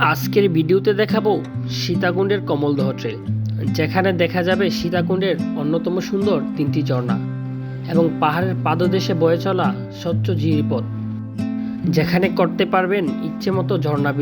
আজকের ভিডিওতে দেখাবো সীতাকুণ্ডের কমলদহ ট্রেল যেখানে দেখা যাবে সীতাকুণ্ডের অন্যতম সুন্দর তিনটি ঝর্ণা এবং পাহাড়ের পাদদেশে বয়ে চলা স্বচ্ছ ঝিরিপথ, যেখানে করতে পারবেন ইচ্ছে মতো ঝর্ণা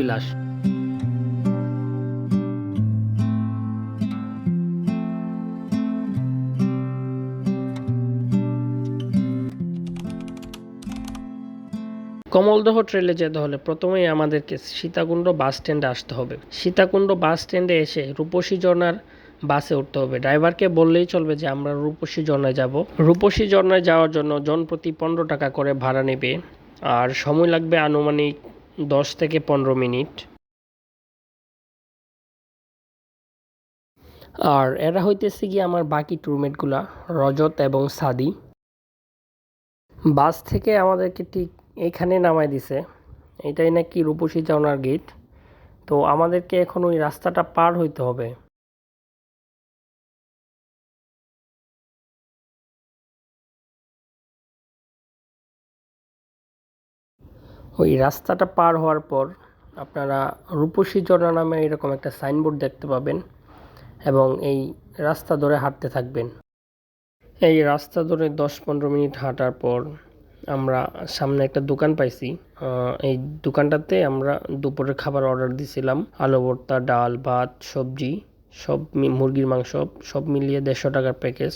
কমলদহ ট্রেলে যেতে হলে প্রথমেই আমাদেরকে সীতাকুণ্ড বাস স্ট্যান্ডে আসতে হবে। সীতাকুণ্ড বাস স্ট্যান্ডে এসে রূপসী ঝর্ণার বাসে উঠতে হবে। ড্রাইভারকে বললেই চলবে যে, আমরা রূপসী ঝর্ণায় যাব। রূপসী ঝর্ণায় যাওয়ার জন্য জন প্রতি পনেরো টাকা করে ভাড়া নেবে। আর সময় লাগবে আনুমানিক দশ থেকে পনেরো মিনিট। আর এরা হইতেছে গিয়ে আমার বাকি টুরমেটগুলা, রজত এবং সাদি। বাস থেকে আমাদেরকে ঠিক এখানে নামাই দিছে। এটাই নাকি রূপসী চাওনার গেট। তো আমাদেরকে এখন ওই রাস্তাটা পার হইতে হবে। ওই রাস্তাটা পার হওয়ার পর আপনারা রূপসী ঝর্ণা নামে এরকম একটা সাইনবোর্ড দেখতে পাবেন এবং এই রাস্তা ধরে হাঁটতে থাকবেন। এই রাস্তা ধরে দশ পনেরো মিনিট হাঁটার পর আমরা সামনে একটা দোকান পাইছি। এই দোকানটাতে আমরা দুপুরের খাবার অর্ডার দিছিলাম। আলু ভর্তা, ডাল, ভাত, সবজি, সব মুরগির মাংস, সব মিলিয়ে দেড়শো টাকার প্যাকেজ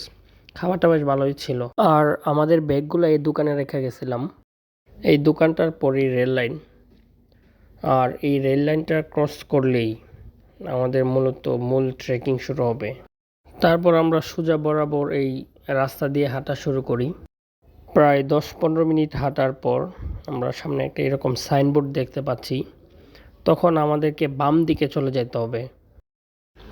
খাবারটা বেশ ভালোই ছিল। আর আমাদের ব্যাগগুলো এই দোকানে রেখে গেছিলাম। এই দোকানটার পরেই রেল লাইন। আর এই রেল লাইনটা ক্রস করলেই আমাদের মূলত মূল ট্রেকিং শুরু হবে। তারপর আমরা সোজা বরাবর এই রাস্তা দিয়ে হাঁটা শুরু করি। প্রায় দশ পনেরো মিনিট হাঁটার পর আমরা সামনে একটা এরকম সাইনবোর্ড দেখতে পাচ্ছি। তখন আমাদেরকে বাম দিকে চলে যেতে হবে।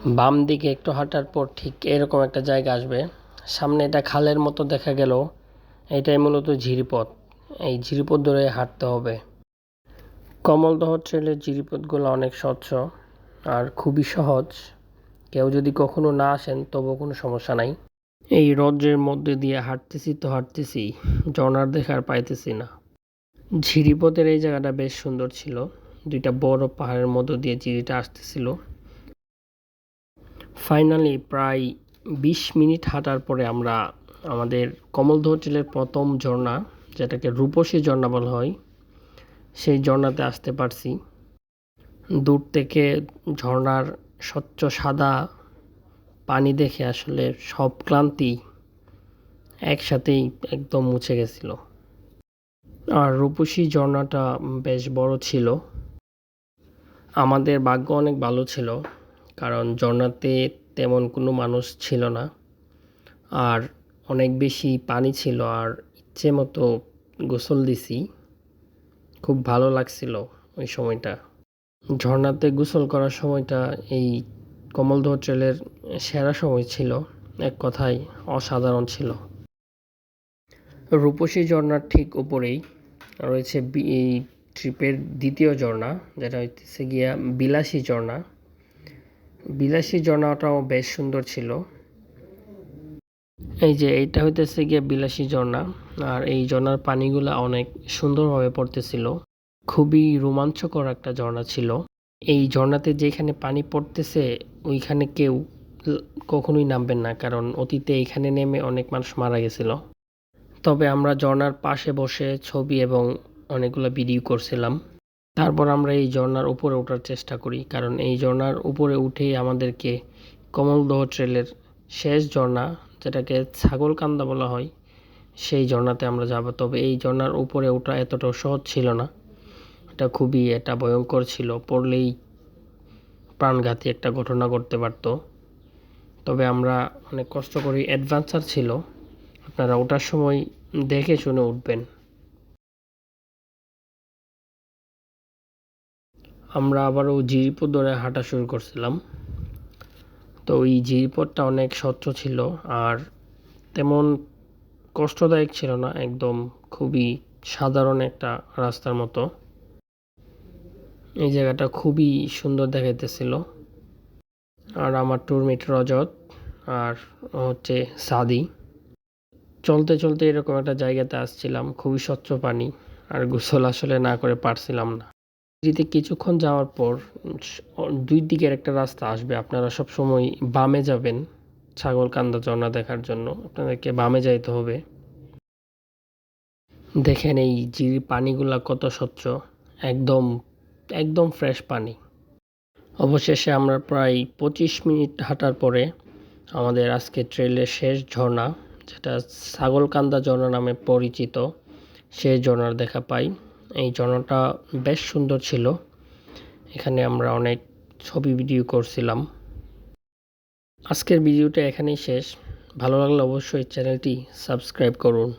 বাম দিকে একটু হাঁটার পর ঠিক এরকম একটা জায়গা আসবে। সামনে এটা খালের মতো দেখা গেল। এটাই মূলত ঝিরিপথ। এই ঝিরিপথ ধরে হাঁটতে হবে। কমলদহ ট্রেলের জিরিপথগুলো অনেক স্বচ্ছ আর খুবই সহজ। কেউ যদি কখনো না আসেন, তবুও কোনো সমস্যা নাই। এই রজ্রের মধ্যে দিয়ে হাঁটতেছি তো হাঁটতেছি ঝর্ণার দেখার পাইতেছি না। ঝিরিপথের এই জায়গাটা বেশ সুন্দর ছিল, দুইটা বড় পাহাড়ের মধ্য দিয়ে ঝিরিটা আসতেছিল। ফাইনালি প্রায় বিশ মিনিট হাঁটার পরে আমরা আমাদের কমলদহ ট্রেলের প্রথম ঝর্ণা, যেটাকে রূপসী ঝর্ণা বলা হয়, সেই ঝর্ণাতে আসতে পারছি। দূর থেকে ঝর্ণার স্বচ্ছ সাদা পানি দেখে আসলে সব ক্লান্তি একসাথেই একদম মুছে গেছিল। আর রূপসী ঝর্ণাটা বেশ বড় ছিল। আমাদের ভাগ্য অনেক ভালো ছিল, কারণ ঝর্ণাতে তেমন কোনো মানুষ ছিল না। আর অনেক বেশি পানি ছিল, আর ইচ্ছে মতো গোসল দিছি। খুব ভালো লাগছিল ওই সময়টা। ঝর্ণাতে গোসল করার সময়টা এই কমলদহ ট্রেলের সেরা সময় ছিল, এক কথায় অসাধারণ ছিল। রূপসী ঝর্ণার ঠিক উপরেই রয়েছে এই ট্রিপের দ্বিতীয় ঝর্ণা, যেটা হচ্ছে গিয়া বিলাসী ঝর্ণা। বিলাসী ঝর্ণাটাও বেশ সুন্দর ছিল। এই যে, এইটা হইতেছে গিয়া বিলাসী ঝর্ণা, আর এই ঝর্ণার পানিগুলা অনেক সুন্দরভাবে পড়তেছিল। খুবই রোমাঞ্চকর একটা ঝর্ণা ছিল। এই ঝর্ণাতে যেখানে পানি পড়তেছে ওইখানে কেউ কখনোই নামবেন না, কারণ অতীতে এখানে নেমে অনেক মানুষ মারা গেছিল। তবে আমরা ঝর্ণার পাশে বসে ছবি এবং অনেকগুলো ভিডিও করছিলাম। তারপর আমরা এই ঝর্ণার উপরে ওঠার চেষ্টা করি, কারণ এই ঝর্ণার উপরে উঠেই আমাদেরকে কমলদহ ট্রেলের শেষ ঝর্ণা, যেটাকে ছাগলকান্দা বলা হয়, সেই ঝর্ণাতে আমরা যাব। তবে এই ঝর্ণার উপরে ওঠা এতটাও সহজ ছিল না। এটা খুবই এটা ভয়ঙ্কর ছিল। পড়লেই প্রাণঘাতী একটা ঘটনা ঘটতে পারতো। তবে আমরা অনেক কষ্ট করি অ্যাডভেঞ্চার ছিল। আপনারা ওঠার সময় দেখে শুনে উঠবেন। আমরা আবারও জিরিপথ ধরে হাঁটা শুরু করছিলাম। তো ওই জিরিপথটা অনেক স্বচ্ছ ছিল আর তেমন কষ্টদায়ক ছিল না, একদম খুবই সাধারণ একটা রাস্তার মতো। এই জায়গাটা খুবই সুন্দর দেখাইতেছিল। আর আমার টুরমেট রজত আর হচ্ছে সাদি। চলতে চলতে এরকম একটা জায়গাতে আসছিলাম, খুবই স্বচ্ছ পানি, আর গোসল আসলে না করে পারছিলাম না। নদীতে কিছুক্ষণ যাওয়ার পর দুই দিকের একটা রাস্তা আসবে, আপনারা সব সময় বামে যাবেন ছাগলকান্দা ঝর্ণা দেখার জন্য, আপনাদেরকে বামে যাইতে হবে। দেখেন এই জির পানিগুলা কত স্বচ্ছ, একদম একদম ফ্রেশ পানি। অবশেষে আমরা প্রায় পঁচিশ মিনিট হাঁটার পরে আমাদের আজকে ট্রেলের শেষ ঝর্ণা, যেটা ছাগলকান্দা ঝর্ণা নামে পরিচিত সেই ঝর্ণার দেখা পাই। এই ঝর্ণাটা বেশ সুন্দর ছিল। এখানে আমরা অনেক ছবি ভিডিও করছিলাম। আজকের ভিডিওটা এখানেই শেষ। ভালো লাগলে অবশ্যই চ্যানেলটি সাবস্ক্রাইব করুন।